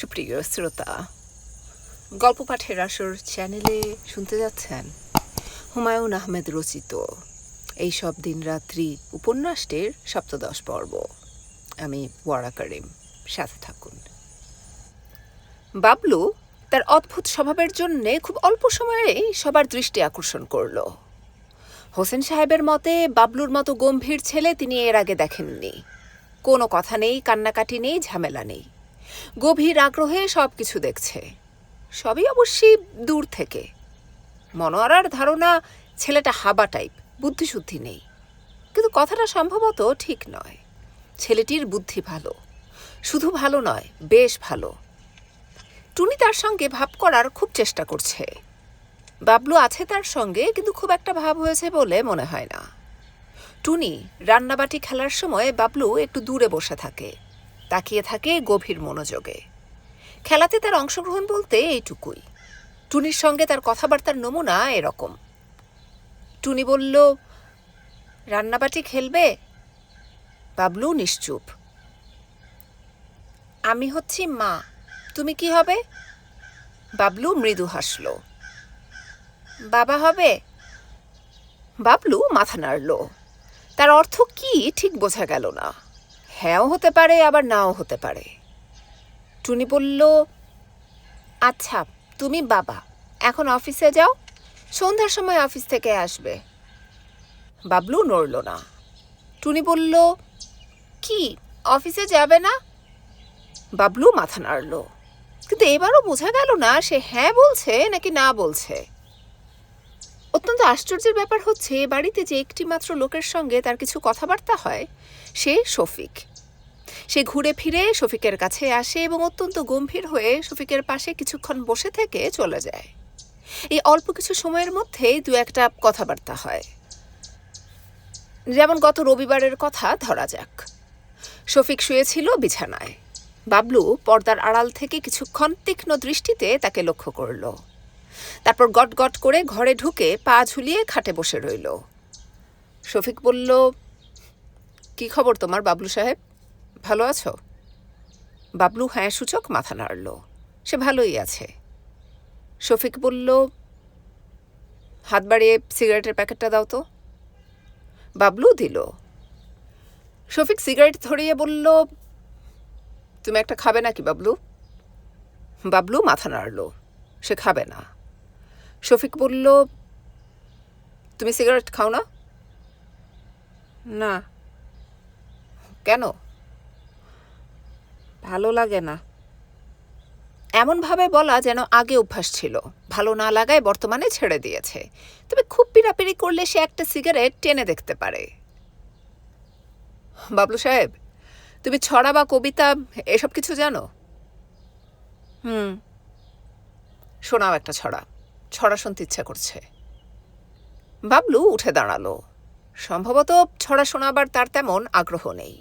সুপ্রিয় শ্রোতা, গল্প পাঠের আসর চ্যানেলে শুনতে যাচ্ছেন হুমায়ুন আহমেদ রচিত এই সব দিন রাত্রি উপন্যাসটির সপ্তদশ পর্ব। আমি ওয়ারা করিম, সাথে থাকুন। বাবলু তার অদ্ভুত স্বভাবের জন্যে খুব অল্প সময়েই সবার দৃষ্টি আকর্ষণ করল। হোসেন সাহেবের মতে, বাবলুর মতো গম্ভীর ছেলে তিনি এর আগে দেখেননি। কোনো কথা নেই, কান্নাকাটি নেই, ঝামেলা নেই। গভীর আগ্রহে সব কিছু দেখছে। সবই অবশ্যই দূর থেকে। মনোয়ারার ধারণা ছেলেটা হাবা টাইপ বুদ্ধিশুদ্ধি নেই। কিন্তু কথাটা সম্ভবত ঠিক নয়। ছেলেটির বুদ্ধি ভালো। শুধু ভালো নয়, বেশ ভালো। টুনি তার সঙ্গে ভাব করার খুব চেষ্টা করছে। বাবলু আছে তার সঙ্গে, কিন্তু খুব একটা ভাব হয়েছে বলে মনে হয় না। টুনি রান্নাবাটি খেলার সময় বাবলু একটু দূরে বসে থাকে। তাকিয়ে থাকে গভীর মনোযোগে। খেলাতে তার অংশগ্রহণ বলতে এইটুকুই। টুনির সঙ্গে তার কথাবার্তার নমুনা এরকম। টুনি বলল, রান্নাবাটি খেলবে? বাবলু নিশ্চুপ। আমি হচ্ছি মা, তুমি কি হবে? বাবলু মৃদু হাসল। বাবা হবে? বাবলু মাথা নাড়ল। তার অর্থ কি ঠিক বোঝা গেল না। হ্যাঁও হতে পারে, আবার নাও হতে পারে। টুনি বলল আচ্ছা তুমি বাবা, এখন অফিসে যাও, সন্ধ্যার সময় অফিস থেকে আসবে। বাবলু নড়ল না। টুনি বলল, কি, অফিসে যাবে না? বাবলু মাথা নাড়ল। কিন্তু এবারও বোঝা গেল না, সে হ্যাঁ বলছে নাকি না বলছে? অত্যন্ত আশ্চর্যের ব্যাপার হচ্ছে বাড়িতে যে একটি মাত্র লোকের সঙ্গে তার কিছু কথাবার্তা হয়, সে শফিক। সে ঘুরে ফিরে শফিকের কাছে আসে এবং অত্যন্ত গম্ভীর হয়ে শফিকের পাশে কিছুক্ষণ বসে থেকে চলে যায়। এই অল্প কিছু সময়ের মধ্যেই দু একটা কথাবার্তা হয়। যেমন গত রবিবারের কথা ধরা যাক। শফিক শুয়েছিল বিছানায়। বাবলু পর্দার আড়াল থেকে কিছুক্ষণ তীক্ষ্ণ দৃষ্টিতে তাকে লক্ষ্য করল। তারপর গট গট করে ঘরে ঢুকে পা ঝুলিয়ে খাটে বসে রইল। শফিক বলল, কি খবর তোমার, বাবলু সাহেব? ভালো আছো? বাবলু হ্যাঁ সূচক মাথা নাড়ল। সে ভালোই আছে। শফিক বলল, হাত বাড়িয়ে সিগারেটের প্যাকেটটা দাও তো। বাবলু দিল। শফিক সিগারেট ধরিয়ে বলল, তুমি একটা খাবে নাকি বাবলু? বাবলু মাথা নাড়ল, সে খাবে না। শফিক বলল, তুমি সিগারেট খাও না? না। কেন? ভালো লাগে না। এমনভাবে বলা যেন আগে অভ্যাস ছিল। ভালো না লাগায় বর্তমানে ছেড়ে দিয়েছে। তবে খুব পিড়াপিড়ি করলে সে একটা সিগারেট টেনে দেখতে পারে। বাবলু সাহেব, তুমি ছড়া বা কবিতা, এসব কিছু জানো? হুম। শোনাও একটা ছড়া। ছড়া শুনতে ইচ্ছা করছে। বাবলু উঠে দাঁড়াল। সম্ভবত ছড়া শোনাবার তার তেমন আগ্রহ নেই।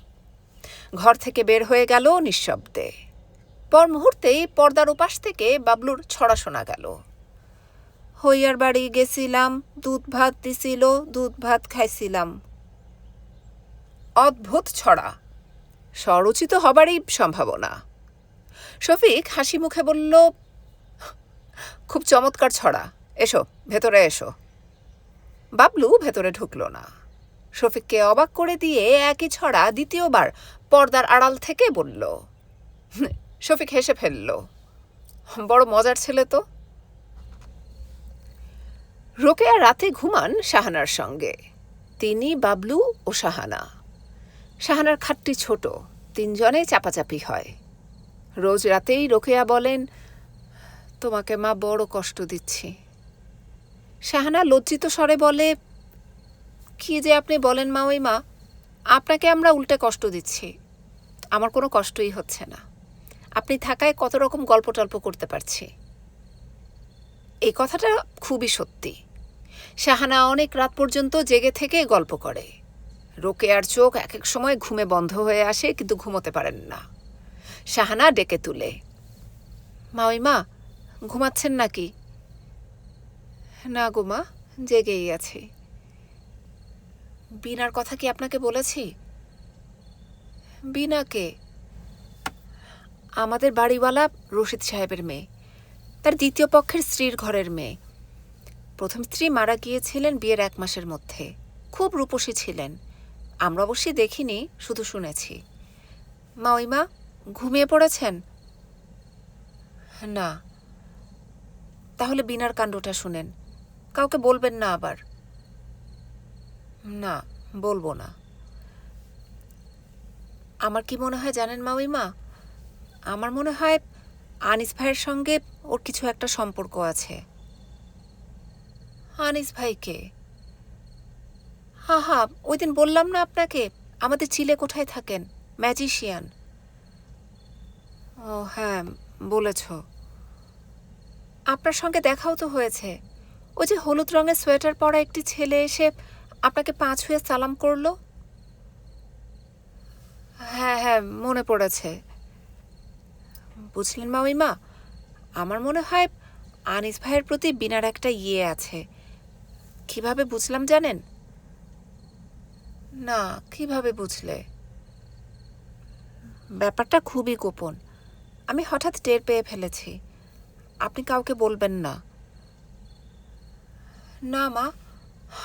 ঘর থেকে বের হয়ে গেল নিঃশব্দে। পর মুহূর্তেই পর্দার উপাস থেকে বাবলুর ছড়া শোনা গেল। হইয়ার বাড়ি গেছিলাম, দুধ ভাত দিছিল, দুধ ভাত খাইছিলাম। অদ্ভুত ছড়া। স্বরচিত হবারই সম্ভাবনা। শফিক হাসি মুখে বলল খুব চমৎকার ছড়া। এসো, ভেতরে এসো। বাবলু ভেতরে ঢুকলো না। শফিককে অবাক করে দিয়ে একই ছড়া দ্বিতীয়বার পর্দার আড়াল থেকে বলল, শফিক হেসে ফেলল, বড় মজার ছেলে তো। রোকেয়া রাতে ঘুমান শাহানার সঙ্গে। তিনি বাবলু ও শাহানা। শাহানার খাটটি ছোট, তিনজনে চাপাচাপি হয়। রোজ রাতেই রোকেয়া বলেন তোমাকে মা বড় কষ্ট দিচ্ছি। শাহানা লজ্জিত স্বরে বলে, কি যে আপনি বলেন মা ওই মা, আপনাকে আমরা উল্টে কষ্ট দিচ্ছি। আমার কোনো কষ্টই হচ্ছে না। আপনি থাকায় কত রকম গল্প টল্প করতে পারছি। এই কথাটা খুবই সত্যি। শাহানা অনেক রাত পর্যন্ত জেগে থেকে গল্প করে। রোকেয়ার চোখ এক এক সময় ঘুমে বন্ধ হয়ে আসে, কিন্তু ঘুমোতে পারেন না। শাহানা ডেকে তুলে, মা ওই মা ঘুমাচ্ছেন নাকি? না গো মা, জেগেই আছি। বিনার কথা কি আপনাকে বলেছি? বিনাকে? আমাদের বাড়িওয়ালা রশিদ সাহেবের মেয়ে, তার দ্বিতীয় পক্ষের স্ত্রীর ঘরের মেয়ে। প্রথম স্ত্রী মারা গিয়েছিলেন বিয়ের এক মাসের মধ্যে। খুব রূপসী ছিলেন। আমরা অবশ্যই দেখিনি, শুধু শুনেছি। মা ওই মা, ঘুমিয়ে পড়েছেন? না। তাহলে বিনার কাণ্ডটা শুনেন। কাউকে বলবেন না আবার। না, বলব না। আমার কি মনে হয় জানেন মা ওই মা আমার মনে হয় আনিস ভাইয়ের সঙ্গে ওর কিছু একটা সম্পর্ক আছে। আনিস ভাইকে? হা হা ওই দিন বললাম না আপনাকে? আমাদের চিলে কোথায় থাকেন? ম্যাজিশিয়ান। ও হ্যাঁ বলেছ। আপনার সঙ্গে দেখাও তো হয়েছে। ওই যে হলুদ রঙের সোয়েটার পরা একটি ছেলে এসে আপনাকে পাঁচ হয়ে সালাম করল। হ্যাঁ হ্যাঁ মনে পড়েছে। বুঝলেন মামিমা, আমার মনে হয় আনিস ভাইয়ের প্রতি বিনার একটা ইয়ে আছে। কীভাবে বুঝলাম জানেন? না, কীভাবে বুঝলে? ব্যাপারটা খুবই গোপন। আমি হঠাৎ টের পেয়ে ফেলেছি। আপনি কাউকে বলবেন না। না, মা,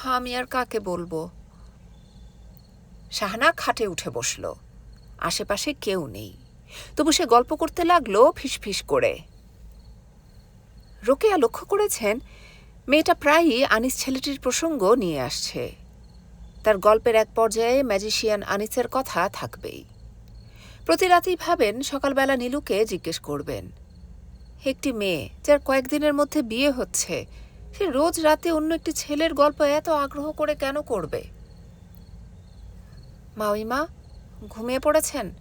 আমি আর কাকে বলব? শাহানা খাটে উঠে বসল। আশেপাশে কেউ নেই। তবু সে গল্প করতে লাগল ফিসফিস করে। রোকেয়া লক্ষ্য করেছেন, মেয়েটা প্রায়ই আনিস ছেলেটির প্রসঙ্গ নিয়ে আসছে। তার গল্পের এক পর্যায়ে ম্যাজিশিয়ান আনিসের কথা থাকবেই। প্রতি রাতেই ভাবেন সকালবেলা নীলুকে জিজ্ঞেস করবেন একটি মেয়ে, যার কয়েকদিনের মধ্যে বিয়ে হচ্ছে। সে রোজ রাতে অন্য একটি ছেলের গল্প এত আগ্রহ করে কেন করবে? মাউইমা ঘুমিয়ে পড়েছেন?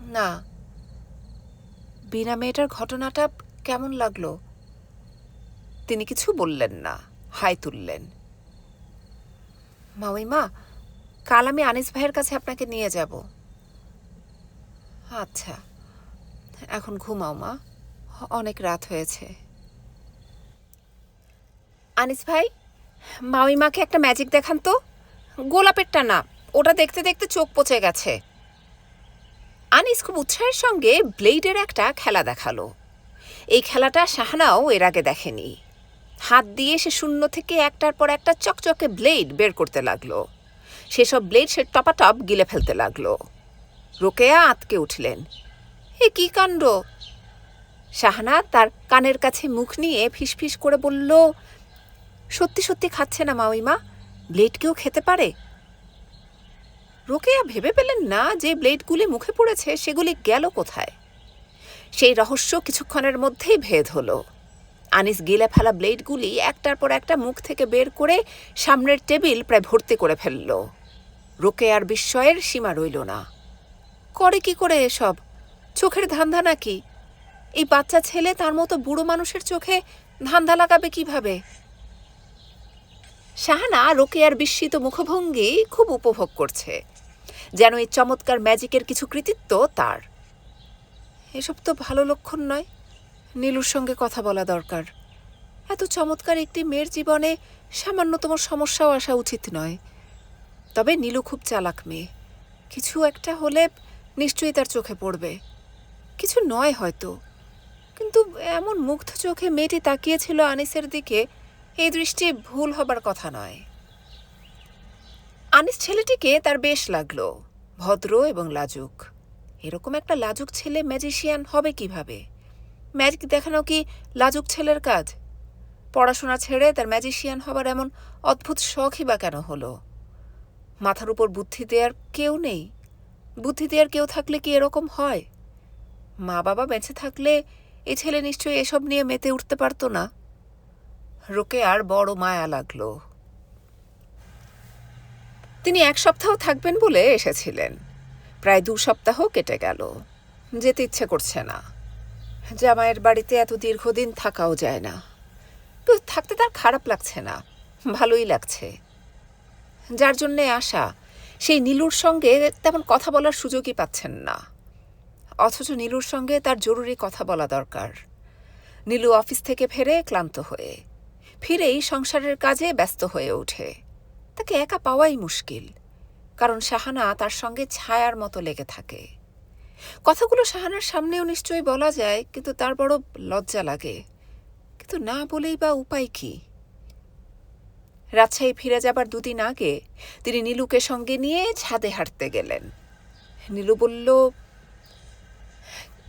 না। বিনা মেয়েটার ঘটনাটা কেমন লাগল? তিনি কিছু বললেন না, হাই তুললেন। মাউইমা কাল আমি আনিস ভাইয়ের কাছে আপনাকে নিয়ে যাব। আচ্ছা এখন ঘুমাও মা। অনেক রাত হয়েছে। আনিস ভাই মাউইমাকে একটা ম্যাজিক দেখান তো। গোলাপেরটা না ওটা দেখতে দেখতে চোখ পচে গেছে। আনিস খুব উৎসাহের সঙ্গে ব্লেডের একটা খেলা দেখাল। এই খেলাটা শাহানাও এর আগে দেখেনি। হাত দিয়ে সে শূন্য থেকে একটার পর একটা চকচকে ব্লেড বের করতে লাগল। সেসব ব্লেড সে টপাটপ গিলে ফেলতে লাগল। রোকেয়া আতকে উঠলেন। এ কি কাণ্ড? শাহানা তার কানের কাছে মুখ নিয়ে ফিসফিস করে বলল, সত্যি সত্যি খাচ্ছে না মাউইমা ব্লেড কেউ খেতে পারে? রোকেয়া ভেবে পেলেন না যে ব্লেডগুলি মুখে পড়েছে, সেগুলি গেল কোথায়। সেই রহস্য কিছুক্ষণের মধ্যেই ভেদ হলো। আনিস গিলে ফেলা ব্লেডগুলি একটার পর একটা মুখ থেকে বের করে সামনের টেবিল প্রায় ভর্তি করে ফেলল। রোকেয়ার বিস্ময়ের সীমা রইল না। করে কি করে এসব? চোখের ধান্ধা নাকি? এই বাচ্চা ছেলে তার মতো বুড়ো মানুষের চোখে ধান্ধা লাগাবে কীভাবে? শাহানা রোকেয়ার বিস্মিত মুখভঙ্গি খুব উপভোগ করছে। যেন এই চমৎকার ম্যাজিকের কিছু কৃতিত্ব তার। এসব তো ভালো লক্ষণ নয়। নীলুর সঙ্গে কথা বলা দরকার। এত চমৎকার একটি মেয়ের জীবনে সামান্যতম সমস্যাও আসা উচিত নয়। তবে নীলু খুব চালাক মেয়ে। কিছু একটা হলে নিশ্চয়ই তার চোখে পড়বে। কিছু নয় হয়তো। কিন্তু এমন মুগ্ধ চোখে মেয়েটি তাকিয়েছিল আনিসের দিকে, এই দৃষ্টি ভুল হবার কথা নয়। আনিস ছেলেটিকে তার বেশ লাগল, ভদ্র এবং লাজুক। এরকম একটা লাজুক ছেলে ম্যাজিশিয়ান হবে কীভাবে? ম্যাজিক দেখানো কি লাজুক ছেলের কাজ? পড়াশোনা ছেড়ে তার ম্যাজিশিয়ান হবার এমন অদ্ভুত শখই বা কেন হলো? মাথার উপর বুদ্ধি দেওয়ার কেউ নেই। বুদ্ধি দেওয়ার কেউ থাকলে কি এরকম হয়? মা বাবা বেঁচে থাকলে এই ছেলে নিশ্চয়ই এসব নিয়ে মেতে উঠতে পারতো না। রোকে আর বড় মায়া লাগল। তিনি এক সপ্তাহ থাকবেন বলে এসেছিলেন। প্রায় দু সপ্তাহ কেটে গেল। যেতে ইচ্ছে করছে না। জামাইয়ের বাড়িতে এত দীর্ঘদিন থাকাও যায় না। তো থাকতে তার খারাপ লাগছে না, ভালোই লাগছে। যার জন্যে আসা সেই নীলুর সঙ্গে তেমন কথা বলার সুযোগই পাচ্ছেন না। অথচ নীলুর সঙ্গে তার জরুরি কথা বলা দরকার। নীলু অফিস থেকে ফেরে ক্লান্ত হয়ে, ফিরেই সংসারের কাজে ব্যস্ত হয়ে ওঠে। তাকে একা পাওয়াই মুশকিল, কারণ শাহানা তার সঙ্গে ছায়ার মতো লেগে থাকে। কথাগুলো শাহানার সামনেও নিশ্চয়ই বলা যায়, কিন্তু তার বড় লজ্জা লাগে। কিন্তু না বলেই বা উপায় কি? রাজশাহী ফিরে যাবার দুদিন আগে তিনি নীলুকে সঙ্গে নিয়ে ছাদে হাঁটতে গেলেন। নীলু বলল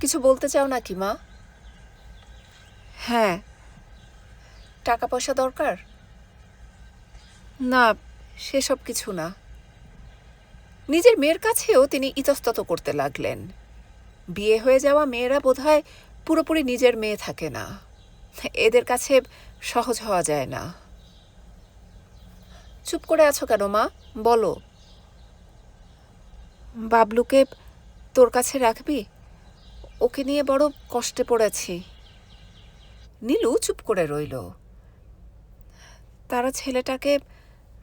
কিছু বলতে চাও নাকি মা? হ্যাঁ। টাকা পয়সা দরকার? না সেসব কিছু না। নিজের মেয়ের কাছেও তিনি ইতস্তত করতে লাগলেন। বিয়ে হয়ে যাওয়া মেয়েরা বোধহয় পুরোপুরি নিজের মেয়ে থাকে না। এদের কাছে সহজ হওয়া যায় না। চুপ করে আছো কেন মা? বলো। বাবলুকে তোর কাছে রাখবি? ওকে নিয়ে বড় কষ্টে পড়েছি। নীলু চুপ করে রইল। তারা ছেলেটাকে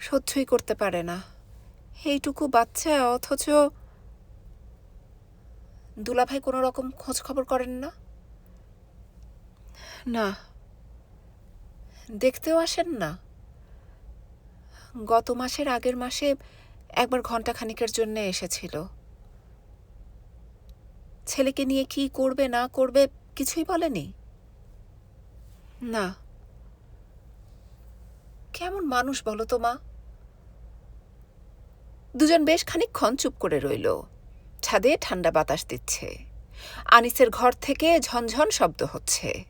সহ্যই করতে পারে না। এইটুকু বাচ্চা, অথচ দুলাভাই কোনো রকম খোঁজ খবর করেন না? না। দেখতেও আসেন না। গত মাসের আগের মাসে একবার ঘণ্টা খানিকের জন্য এসেছিল। ছেলেকে নিয়ে কি করবে, না করবে কিছুই বলেনি? না। কেমন মানুষ বলো তো, মা। দুজন বেশ খানিকক্ষণ চুপ করে রইল। ছাদে ঠান্ডা বাতাস দিচ্ছে। আনিসের ঘর থেকে ঝনঝন শব্দ হচ্ছে।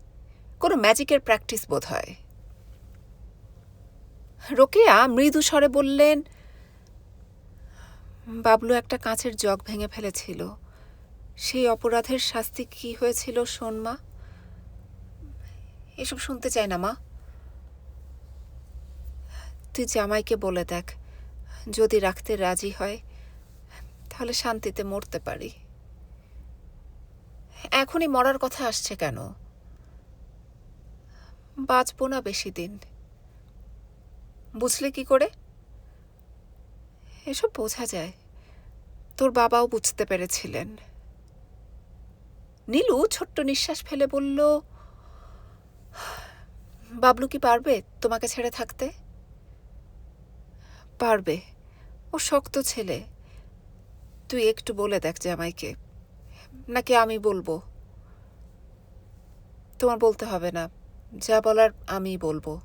কোনো ম্যাজিকের প্র্যাকটিস বোধ হয় রোকেয়া মৃদু স্বরে বললেন, বাবলু একটা কাঁচের জগ ভেঙে ফেলেছিল। সেই অপরাধের শাস্তি কি হয়েছিল শোন মা? এসব শুনতে চাই না মা। তুই জামাইকে বলে দেখ, যদি রাখতে রাজি হয়, তাহলে শান্তিতে মরতে পারি। এখনই মরার কথা আসছে কেন? বাঁচবো না বেশি দিন। বুঝলে কি করে? এসব বোঝা যায়। তোর বাবাও বুঝতে পেরেছিলেন। নীলু ছোট্ট নিঃশ্বাস ফেলে বলল, বাবলু কি পারবে তোমাকে ছেড়ে থাকতে? পারবে। ও শক্ত ছেলে। তুই একটু বলে দেখ জামাইকে। নাকি আমি বলব? তোমার বলতে হবে না। যা বলার আমি বলব।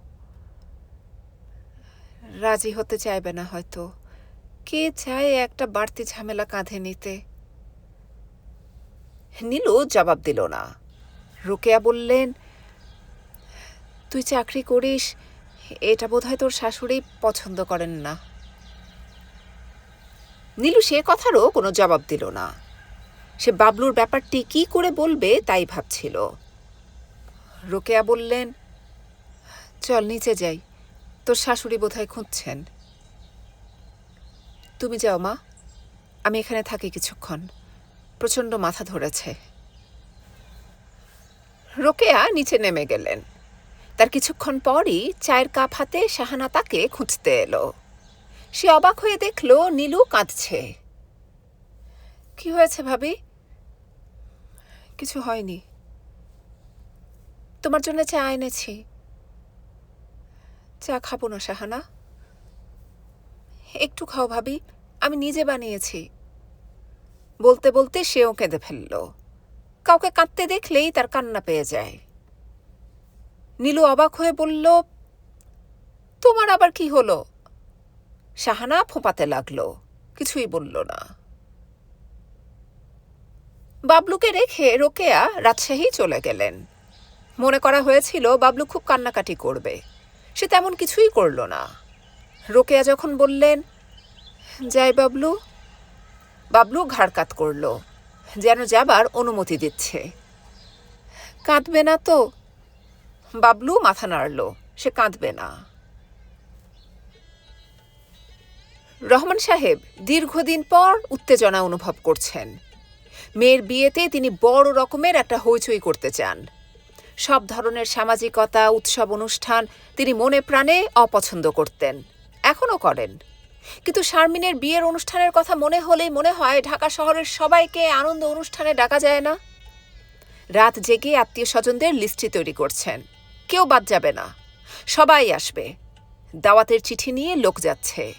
রাজি হতে চাইবে না হয়তো। কে চায় একটা বাড়তি ঝামেলা কাঁধে নিতে? নীলু জবাব দিল না। রোকেয়া বললেন, তুই চাকরি করিস, এটা বোধহয় তোর শাশুড়ি পছন্দ করেন না। নীলু সে কথারও কোনো জবাব দিল না। সে বাবলুর ব্যাপারটি কি করে বলবে তাই ভাবছিল। রোকেয়া বললেন, চল, নিচে যাই, তোর শাশুড়ি বোধহয় খুঁজছেন। তুমি যাও মা, আমি এখানে থাকি কিছুক্ষণ। প্রচণ্ড মাথা ধরেছে। রোকেয়া নিচে নেমে গেলেন। তার কিছুক্ষণ পরই চায়ের কাপ হাতে শাহানা তাকে খুঁজতে এলো। সে অবাক হয়ে দেখল, নীলু কাঁদছে। কি হয়েছে ভাবি? কিছু হয়নি। তোমার জন্য চা এনেছি। চা খাব না, শাহানা। একটু খাও ভাবি, আমি নিজে বানিয়েছি। বলতে বলতে সেও কেঁদে ফেলল। কাউকে কাঁদতে দেখলেই তার কান্না পেয়ে যায়। নীলু অবাক হয়ে বলল, তোমার আবার কি হলো? শাহানা ফোঁপাতে লাগল, কিছুই বলল না। বাবলুকে রেখে রোকেয়া রাজশাহী চলে গেলেন। মনে করা হয়েছিল বাবলু খুব কান্নাকাটি করবে। সে তেমন কিছুই করল না। রোকেয়া যখন বললেন, যাই বাবলু বাবলু ঘাড়কাত করল, যেন যাবার অনুমতি দিচ্ছে। কাঁদবে না তো? বাবলু মাথা নাড়ল, সে কাঁদবে না। রহমান সাহেব দীর্ঘদিন পর উত্তেজনা অনুভব করছেন। মেয়ের বিয়েতে তিনি বড় রকমের একটা হইচই করতে চান। সব ধরনের সামাজিকতা, উৎসব, অনুষ্ঠান তিনি মনে প্রাণে অপছন্দ করতেন, এখনও করেন। কিন্তু শারমিনের বিয়ের অনুষ্ঠানের কথা মনে হলেই মনে হয় ঢাকা শহরের সবাইকে আনন্দ অনুষ্ঠানে ডাকা যায় না। রাত জেগে আত্মীয় স্বজনদের লিস্টটি তৈরি করছেন। কেউ বাদ যাবে না। সবাই আসবে। দাওয়াতের চিঠি নিয়ে লোক যাচ্ছে।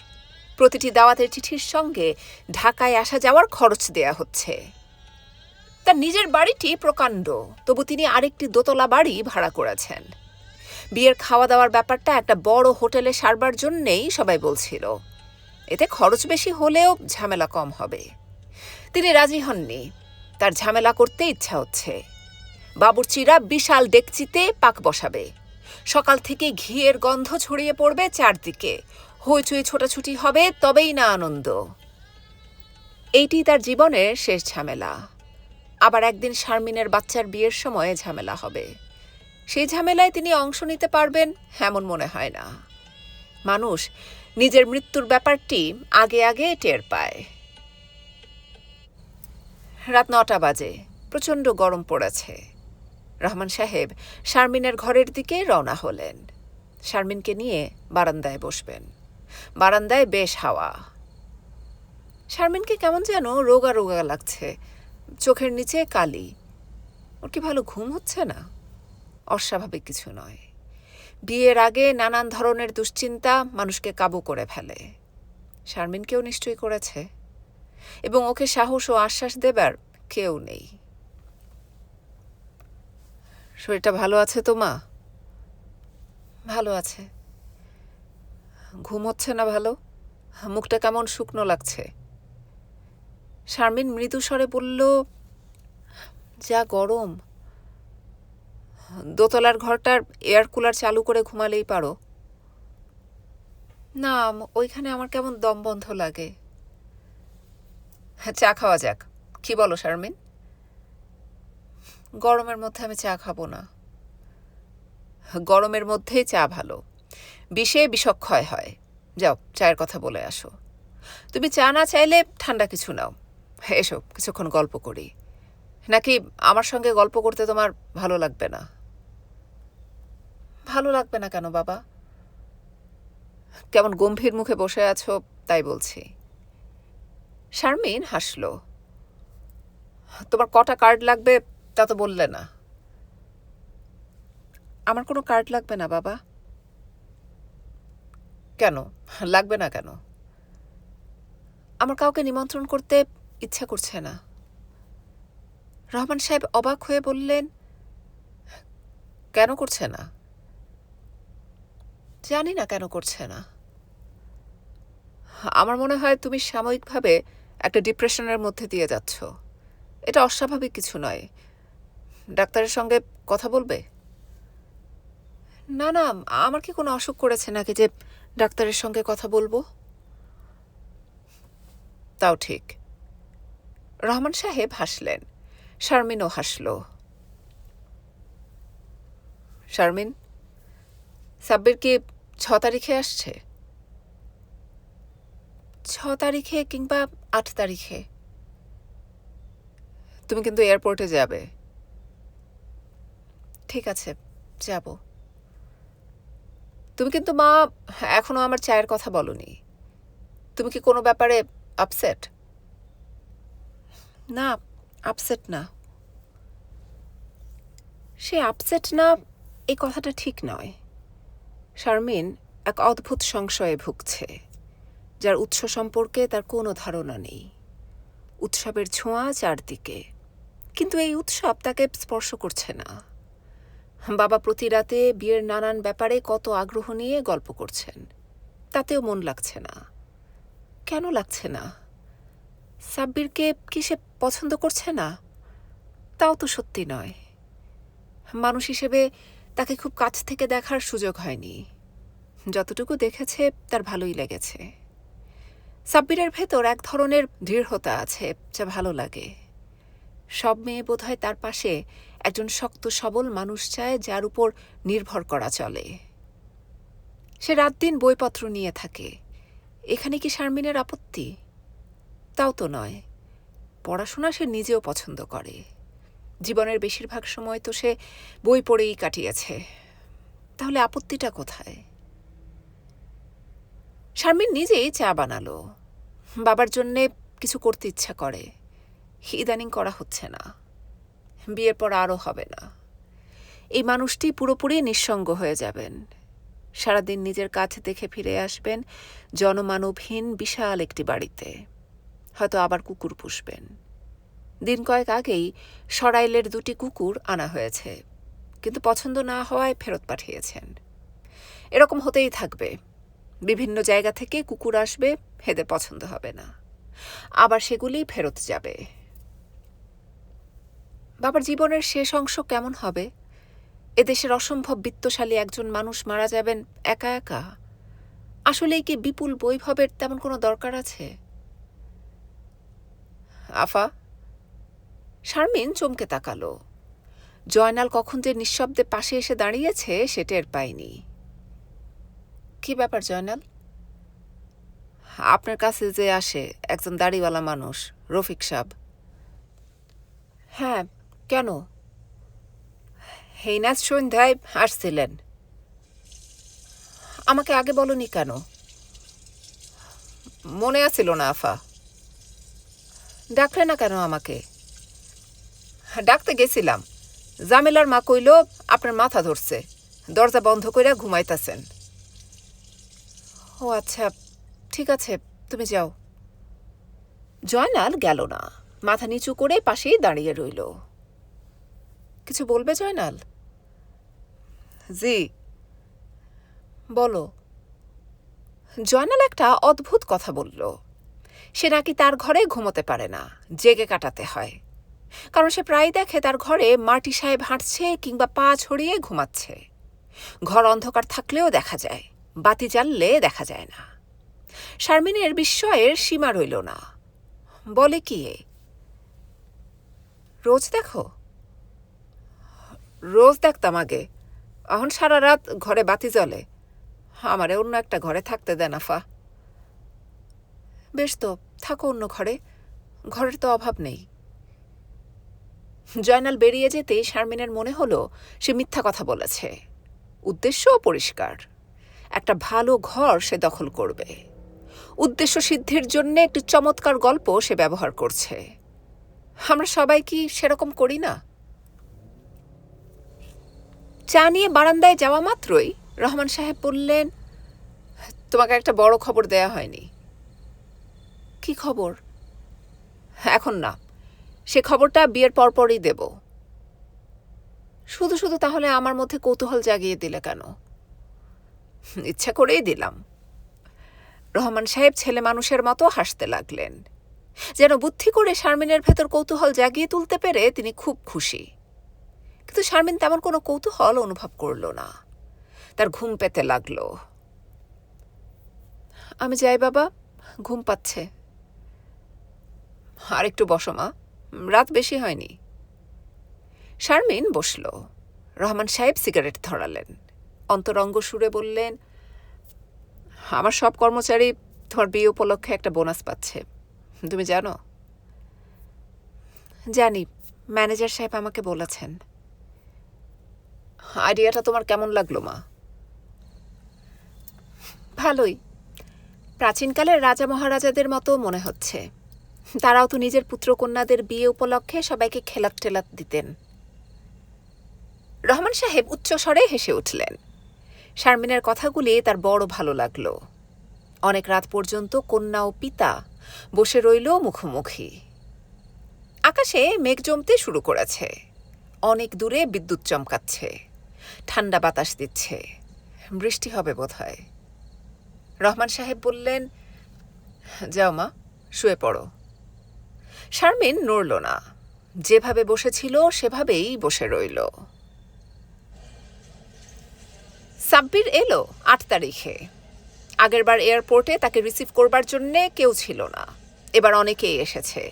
প্রতিটি দাওয়াতের চিঠির সঙ্গে ঢাকায় আসা যাওয়ার খরচ দেয়া হচ্ছে। তার নিজের বাড়িটি প্রকাণ্ড, তবু তিনি আরেকটি দোতলা বাড়ি ভাড়া করেছেন। বিয়ের খাওয়া দাওয়ার ব্যাপারটা একটা বড় হোটেলে সারবার জন্যেই সবাই বলছিল। এতে খরচ বেশি হলেও ঝামেলা কম হবে। তিনি রাজি হননি। তার ঝামেলা করতে ইচ্ছা হচ্ছে। বাবুর্চিরা বিশাল ডেকচিতে পাক বসাবে। সকাল থেকে ঘিয়ের গন্ধ ছড়িয়ে পড়বে চারদিকে। হইচই ছোটাছুটি হবে, তবেই না আনন্দ। এইটি তার জীবনের শেষ ঝামেলা। আবার একদিন শারমিনের বাচ্চার বিয়ের সময়ে ঝামেলা হবে। সেই ঝামেলায় তিনি অংশ নিতে পারবেন, এমন মনে হয় না। মানুষ নিজের মৃত্যুর ব্যাপারটি আগে আগে টের পায়। রাত নটা বাজে, প্রচণ্ড গরম পড়েছে। রহমান সাহেব শারমিনের ঘরের দিকে রওনা হলেন। শারমিনকে নিয়ে বারান্দায় বসবেন। বারান্দায় বেশ হাওয়া। শারমিনকে কেমন যেন রোগা রোগা লাগছে। চোখের নিচে কালি। ওর কি ভালো ঘুম হচ্ছে না? অস্বাভাবিক কিছু নয়। বিয়ের আগে নানান ধরনের দুশ্চিন্তা মানুষকে কাবু করে ফেলে। শারমিনকেও নিশ্চয়ই করেছে। এবং ওকে সাহস ও আশ্বাস দেবার কেউ নেই। শরীরটা ভালো আছে তো, মা? ভালো আছে। ঘুম হচ্ছে না ভালো? মুখটা কেমন শুকনো লাগছে? শারমিন মৃদু স্বরে বলল, যা গরম দোতলার ঘরটার এয়ার কুলার চালু করে ঘুমালেই পারো। না, ওইখানে আমার কেমন দম বন্ধ লাগে। চা খাওয়া যাক। কি বলো, শারমিন? গরমের মধ্যে আমি চা খাব না। গরমের মধ্যেই চা ভালো। বিষে বিষক্ষয় হয়। যাও, চায়ের কথা বলে আসো। তুমি চা না চাইলে ঠান্ডা কিছু নাও। এসো, কিছুক্ষণ গল্প করি। নাকি আমার সঙ্গে গল্প করতে তোমার ভালো লাগবে না? ভালো লাগবে না কেন বাবা? কেমন গম্ভীর মুখে বসে আছো, তাই বলছি। শারমিন হাসল। তোমার কটা কার্ড লাগবে তা তো বললে না। আমার কোনো কার্ড লাগবে না বাবা। কেন? লাগবে না কেন? আমার কাউকে নিমন্ত্রণ করতে ইচ্ছা করছে না। রহমান সাহেব অবাক হয়ে বললেন, কেন করছে না? জানি না কেন করছে না। আমার মনে হয় তুমি সাময়িকভাবে একটা ডিপ্রেশনের মধ্যে দিয়ে যাচ্ছ। এটা অস্বাভাবিক কিছু নয়। ডাক্তারের সঙ্গে কথা বলবে? না না, আমার কি কোনো অসুখ করেছে নাকি যে ডাক্তারের সঙ্গে কথা বলব? তাও ঠিক। রহমান সাহেব হাসলেন। শারমিনও হাসল। শারমিন, সাব্বির কি ছ তারিখে আসছে? ছ তারিখে কিংবা আট তারিখে। তুমি কিন্তু এয়ারপোর্টে যাবে। ঠিক আছে, যাব। তুমি কিন্তু মা, এখনও আমার চায়ের কথা বলনি। তুমি কি কোনো ব্যাপারে আপসেট না আপসেট না। সে আপসেট না, এই কথাটা ঠিক নয়। শারমিন এক অদ্ভুত সংশয়ে ভুগছে, যার উৎস সম্পর্কে তার কোনো ধারণা নেই। উৎসবের ছোঁয়া চারদিকে, কিন্তু এই উৎসব তাকে স্পর্শ করছে না। বাবা প্রতি রাতে বিয়ের নানান ব্যাপারে কত আগ্রহ নিয়ে গল্প করছেন, তাতেও মন লাগছে না। কেন লাগছে না? সাব্বিরকে কি সে পছন্দ করছে না? তাও তো সত্যি নয়। মানুষ হিসেবে তাকে খুব কাছ থেকে দেখার সুযোগ হয়নি। যতটুকু দেখেছে, তার ভালোই লেগেছে। সাব্বিরের ভেতর এক ধরনের দৃঢ়তা আছে যা ভালো লাগে। সব মেয়ে বোধহয় তার পাশে একজন শক্ত, সবল মানুষ চায়, যার উপর নির্ভর করা চলে। সে রাত দিন বইপত্র নিয়ে থাকে। এখানে কি শারমিনের আপত্তি? তাও তো নয়। পড়াশোনা সে নিজেও পছন্দ করে। জীবনের বেশিরভাগ সময় তো সে বই পড়েই কাটিয়েছে। তাহলে আপত্তিটা কোথায়? শারমিন নিজেই চা বানালো। বাবার জন্যে কিছু করতে ইচ্ছা করে। ইদানিং করা হচ্ছে না। বিয়ের পর আরও হবে না। এই মানুষটি পুরোপুরি নিঃসঙ্গ হয়ে যাবেন। সারাদিন নিজের কাছ দেখে ফিরে আসবেন। জনমানবহীন বিশাল একটি বাড়িতে। হয়তো আবার কুকুর পুষবেন। দিন কয়েক আগেই সরাইলের দুটি কুকুর আনা হয়েছে, কিন্তু পছন্দ না হওয়ায় ফেরত পাঠিয়েছেন। এরকম হতেই থাকবে। বিভিন্ন জায়গা থেকে কুকুর আসবে, এদের পছন্দ হবে না। আবার সেগুলি ফেরত যাবে। বাবার জীবনের শেষ অংশ কেমন হবে? এদেশের অসম্ভব বিত্তশালী একজন মানুষ মারা যাবেন একা একা। আসলেই কি বিপুল বৈভবের তেমন কোনো দরকার আছে? আফা শারমিন চমকে তাকালো। জয়নাল কখন যে নিঃশব্দে পাশে এসে দাঁড়িয়েছে, সে টের পায়নি। কি ব্যাপার, জয়নাল? আপনার কাছে যে আসে, একজন দাড়িওয়ালা মানুষ, রফিক সাহ হ্যাঁ কেন? হেইনাজ সন্ধ্যায় আসছিলেন। আমাকে আগে বলনি কেন? মনে আছিল না, আফা। ডাকলে না কেন আমাকে? ডাকতে গেছিলাম। জামেলার মা কইল, আপনার মাথা ধরছে। দরজা বন্ধ কইরা ঘুমাইতাছেন। ও আচ্ছা ঠিক আছে, তুমি যাও। জয়নাল গেল না। মাথা নিচু করে পাশেই দাঁড়িয়ে রইল। কিছু বলবে জয়নাল? জি। বলো। জয়নাল একটা অদ্ভুত কথা বলল। সে নাকি তার ঘরে ঘুমোতে পারে না, জেগে কাটাতে হয়। কারণ সে প্রায় দেখে তার ঘরে মাটি সাহেব হাঁটছে কিংবা পা ছড়িয়ে ঘুমাচ্ছে। ঘর অন্ধকার থাকলেও দেখা যায়, বাতি জ্বাললে দেখা যায় না। শারমিনের বিস্ময়ের সীমা রইল না। বলে কি রোজ দেখো? রোজ দেখতাম আগে। এখন সারা রাত ঘরে বাতি জ্বলে। আমারে অন্য একটা ঘরে থাকতে দেন আফা বেশ তো, থাকো অন্য ঘরে। ঘরের তো অভাব নেই। জয়নাল বেরিয়ে যেতে শারমিনের মনে হলো সে মিথ্যা কথা বলেছে। উদ্দেশ্যও পরিষ্কার। একটা ভালো ঘর সে দখল করবে। উদ্দেশ্য সিদ্ধির জন্য একটি চমৎকার গল্প সে ব্যবহার করছে। আমরা সবাই কি সেরকম করি না? চা নিয়ে বারান্দায় যাওয়া মাত্রই রহমান সাহেব বললেন, তোমাকে একটা বড় খবর দেয়া হয়নি। কি খবর? এখন না। সে খবরটা বিয়ের পরপরই দেব। শুধু শুধু তাহলে আমার মধ্যে কৌতূহল জাগিয়ে দিলে কেন? ইচ্ছা করেই দিলাম। রহমান সাহেব ছেলে মানুষের মতো হাসতে লাগলেন। যেন বুদ্ধি করে শারমিনের ভেতর কৌতূহল জাগিয়ে তুলতে পেরে তিনি খুব খুশি। কিন্তু শারমিন তেমন কোনো কৌতূহল অনুভব করল না। তার ঘুম পেতে লাগল। আমি যাই বাবা, ঘুম পাচ্ছে। আর একটু বসো মা। রাত বেশি হয়নি। শারমিন বসল। রহমান সাহেব সিগারেট ধরালেন। অন্তরঙ্গ সুরে বললেন, আমার সব কর্মচারী তোমার বিয়ে উপলক্ষে একটা বোনাস পাচ্ছে। তুমি জানো? জানি, ম্যানেজার সাহেব আমাকে বলেছেন। আইডিয়াটা তোমার কেমন লাগল, মা? ভালোই। প্রাচীনকালের রাজা মহারাজাদের মতো মনে হচ্ছে। তারাও তো নিজের পুত্রকন্যাদের বিয়ে উপলক্ষে সবাইকে খেলাত টেলাত দিতেন। রহমান সাহেব উচ্চস্বরে হেসে উঠলেন। শারমিনের কথাগুলি তার বড় ভালো লাগল। অনেক রাত পর্যন্ত কন্যা ও পিতা বসে রইল মুখোমুখি। আকাশে মেঘ জমতে শুরু করেছে। অনেক দূরে বিদ্যুৎ চমকাচ্ছে। ঠান্ডা বাতাস দিচ্ছে। বৃষ্টি হবে বোধহয়। রহমান সাহেব বললেন, যাও মা, শুয়ে পড়ো। শারমিন নড়ল না। যেভাবে বসেছিল, সেভাবেই বসে রইল। সাব্বির এলো আট তারিখে। আগেরবার এয়ারপোর্টে তাকে রিসিভ করবার জন্যে কেউ ছিল না। এবার অনেকেই এসেছে।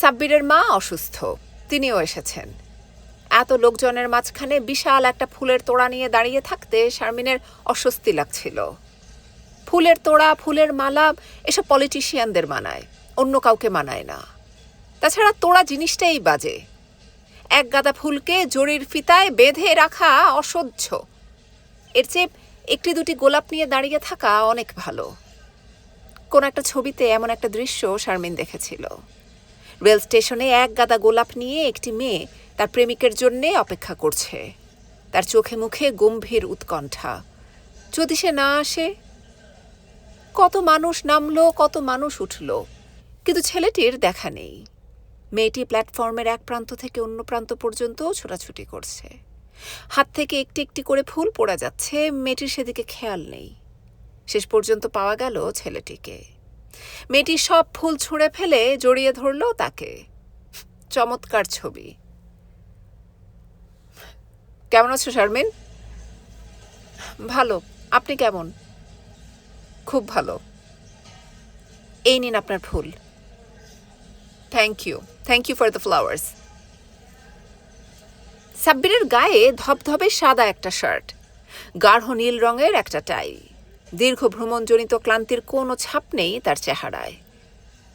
সাব্বিরের মা অসুস্থ, তিনিও এসেছেন। এত লোকজনের মাঝখানে বিশাল একটা ফুলের তোড়া নিয়ে দাঁড়িয়ে থাকতে শারমিনের অস্বস্তি লাগছিল। ফুলের তোড়া, ফুলের মালা, এসব পলিটিশিয়ানদের মানায়। অন্য কাউকে মানায় না। তাছাড়া তোড়া জিনিসটাই বাজে। এক গাদা ফুলকে জরির ফিতায় বেঁধে রাখা অসহ্য। এর চেয়ে একটি দুটি গোলাপ নিয়ে দাঁড়িয়ে থাকা অনেক ভালো। কোন একটা ছবিতে এমন একটা দৃশ্য শারমিন দেখেছিল। রেল স্টেশনে এক গাদা গোলাপ নিয়ে একটি মেয়ে তার প্রেমিকের জন্যে অপেক্ষা করছে। তার চোখে মুখে গম্ভীর উৎকণ্ঠা। যদি সে না আসে, কত মানুষ নামলো, কত মানুষ উঠল। কিন্তু ছেলেটির দেখা নেই। মেয়েটি প্ল্যাটফর্মের এক প্রান্ত থেকে অন্য প্রান্ত পর্যন্ত ছোটাছুটি করছে। হাত থেকে একটি একটি করে ফুল পড়ে যাচ্ছে, মেয়েটির সেদিকে খেয়াল নেই। শেষ পর্যন্ত পাওয়া গেল ছেলেটিকে। মেয়েটি সব ফুল ছুঁড়ে ফেলে জড়িয়ে ধরল তাকে। চমৎকার ছবি। কেমন আছো শারমিন? ভালো। আপনি কেমন? খুব ভালো। এই নিন আপনার ফুল। Thank you thank you for the flowers সাব্বিরের গায়ে ধবধবে সাদা একটা শার্ট গাঢ় নীল রঙের একটা টাই দীর্ঘ ভ্রমণজনিত ক্লান্তির কোনো ছাপ নেই তার চেহারায়।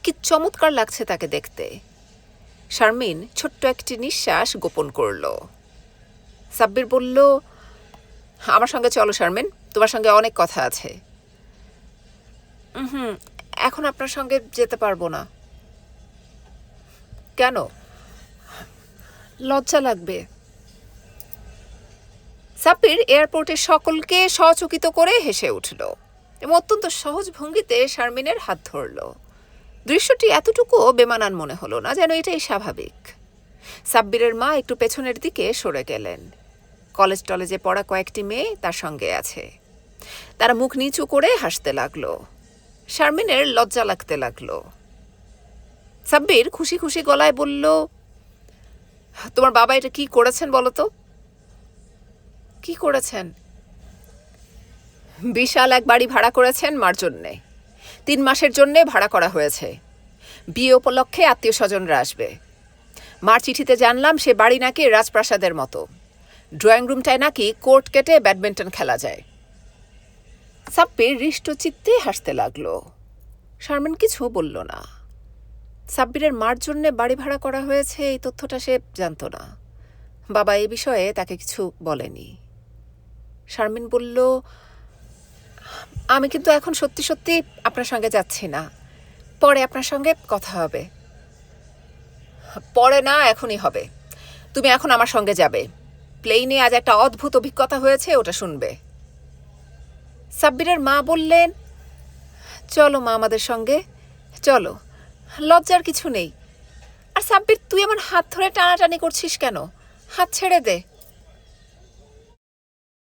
কি চমৎকার লাগছে তাকে দেখতে। শারমিন ছোট্ট একটি নিঃশ্বাস গোপন করল। সাব্বির বলল, আমার সঙ্গে চলো শারমিন, তোমার সঙ্গে অনেক কথা আছে। হুম, এখন আপনার সঙ্গে যেতে পারব না। কেন? লজ্জা লাগবে। সাব্বির এয়ারপোর্টে সকলকে সচকিত করে হেসে উঠল এবং অত্যন্ত সহজ ভঙ্গিতে শারমিনের হাত ধরল। দৃশ্যটি এতটুকুও বেমানান মনে হলো না যেন এটাই স্বাভাবিক। সাব্বিরের মা একটু পেছনের দিকে সরে গেলেন। কলেজ টলেজে পড়া কয়েকটি মেয়ে তার সঙ্গে আছে। তারা মুখ নিচু করে হাসতে লাগল। শারমিনের লজ্জা লাগতে লাগল। সাব্বির খুশি খুশি গলায় বলল, তোমার বাবা এটা কি করেছেন বলো তো? কি করেছেন? বিশাল এক বাড়ি ভাড়া করেছেন মার জন্যে। তিন মাসের জন্যে ভাড়া করা হয়েছে। বিয়ে উপলক্ষে আত্মীয় স্বজনরা আসবে। মার চিঠিতে জানলাম সে বাড়ি নাকি রাজপ্রাসাদের মতো। ড্রয়িং রুমটায় নাকি কোর্ট কেটে ব্যাডমিন্টন খেলা যায়। সাব্বির হৃষ্টচিত্তে হাসতে লাগল। শারমিন কিছু বলল না। সাব্বিরের মার জন্যে বাড়ি ভাড়া করা হয়েছে এই তথ্যটা সে জানতো না। বাবা এ বিষয়ে তাকে কিছু বলেনি। শারমিন বলল, আমি কিন্তু এখন সত্যি সত্যি আপনার সঙ্গে যাচ্ছি না। পরে আপনার সঙ্গে কথা হবে। পরে না, এখনই হবে। তুমি এখন আমার সঙ্গে যাবে। প্লেনে আজ একটা অদ্ভুত অভিজ্ঞতা হয়েছে, ওটা শুনবে। সাব্বিরের মা বললেন, চলো মা আমাদের সঙ্গে, চলো। লজ্জার কিছু নেই। আর সাব্বির, তুই এমন হাত ধরে টানাটানি করছিস কেন? হাত ছেড়ে দে।